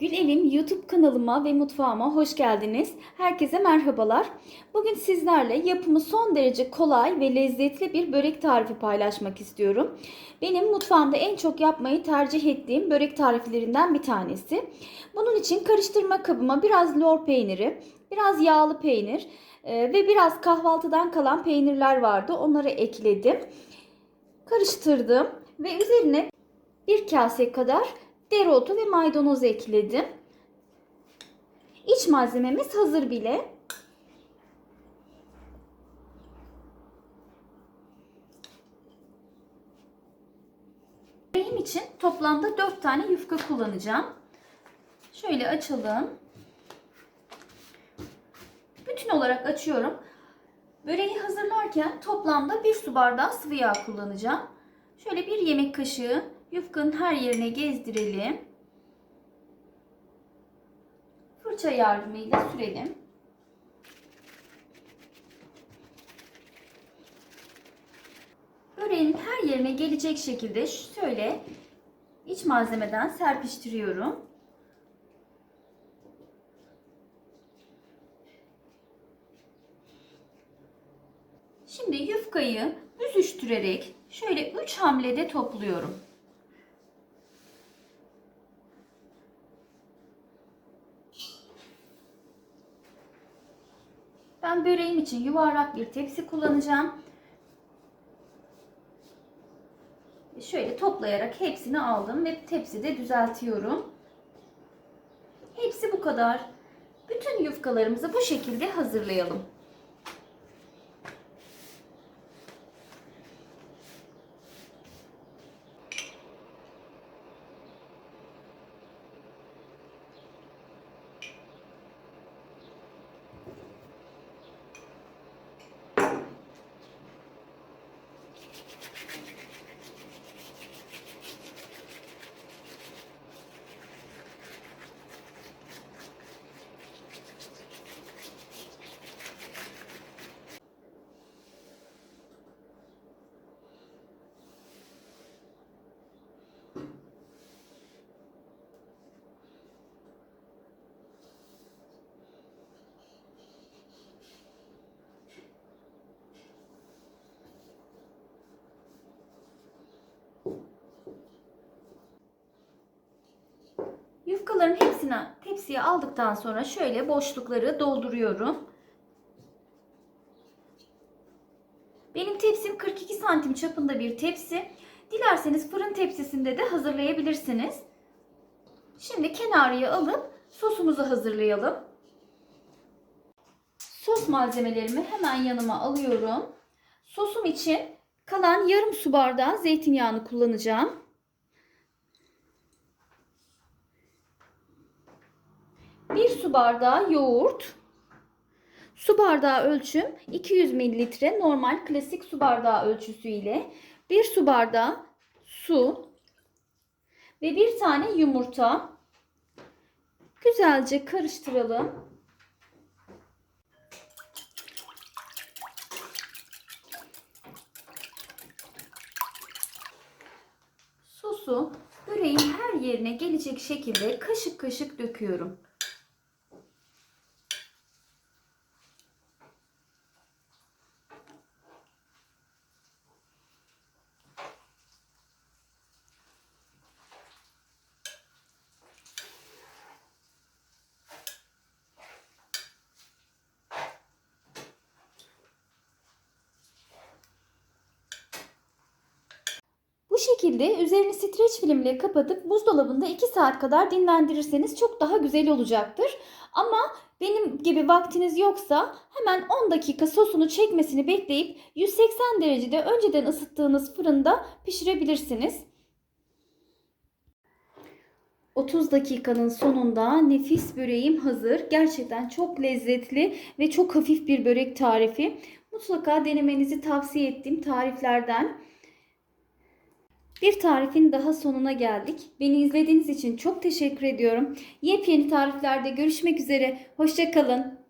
Gül Evim YouTube kanalıma ve mutfağıma hoş geldiniz. Herkese merhabalar. Bugün sizlerle yapımı son derece kolay ve lezzetli bir börek tarifi paylaşmak istiyorum. Benim mutfağımda en çok yapmayı tercih ettiğim börek tariflerinden bir tanesi. Bunun için karıştırma kabıma biraz lor peyniri, biraz yağlı peynir e, ve biraz kahvaltıdan kalan peynirler vardı. Onları ekledim. Karıştırdım ve üzerine bir kase kadar dereotu ve maydanoz ekledim. İç malzememiz hazır bile. Benim için toplamda 4 tane yufka kullanacağım. Şöyle açalım. Bütün olarak açıyorum. Böreği hazırlarken toplamda 1 su bardağı sıvı yağ kullanacağım. Şöyle bir yemek kaşığı yufkanın her yerine gezdirelim. Fırça yardımıyla sürelim. Böreğin her yerine gelecek şekilde şöyle iç malzemeden serpiştiriyorum. Şimdi yufkayı büzüştürerek şöyle 3 hamlede topluyorum. Ben böreğim için yuvarlak bir tepsi kullanacağım. Şöyle toplayarak hepsini aldım ve tepside düzeltiyorum. Hepsi bu kadar. Bütün yufkalarımızı bu şekilde hazırlayalım. Yufkaların hepsini tepsiye aldıktan sonra şöyle boşlukları dolduruyorum. Benim tepsim 42 santim çapında bir tepsi. Dilerseniz fırın tepsisinde de hazırlayabilirsiniz. Şimdi kenarıya alıp sosumuzu hazırlayalım. Sos malzemelerimi hemen yanıma alıyorum. Sosum için kalan yarım su bardağı zeytinyağını kullanacağım. 1 su bardağı yoğurt. Su bardağı ölçüm 200 mililitre normal klasik su bardağı ölçüsü ile 1 su bardağı su ve bir tane yumurta. Güzelce karıştıralım. Sosu böreğin her yerine gelecek şekilde kaşık kaşık döküyorum. Şekilde üzerini streç filmle kapatıp buzdolabında 2 saat kadar dinlendirirseniz çok daha güzel olacaktır. Ama benim gibi vaktiniz yoksa hemen 10 dakika sosunu çekmesini bekleyip 180 derecede önceden ısıttığınız fırında pişirebilirsiniz. 30 dakikanın sonunda nefis böreğim hazır. Gerçekten çok lezzetli ve çok hafif bir börek tarifi. Mutlaka denemenizi tavsiye ettiğim tariflerden. Bir tarifin daha sonuna geldik. Beni izlediğiniz için çok teşekkür ediyorum. Yepyeni tariflerde görüşmek üzere. Hoşçakalın.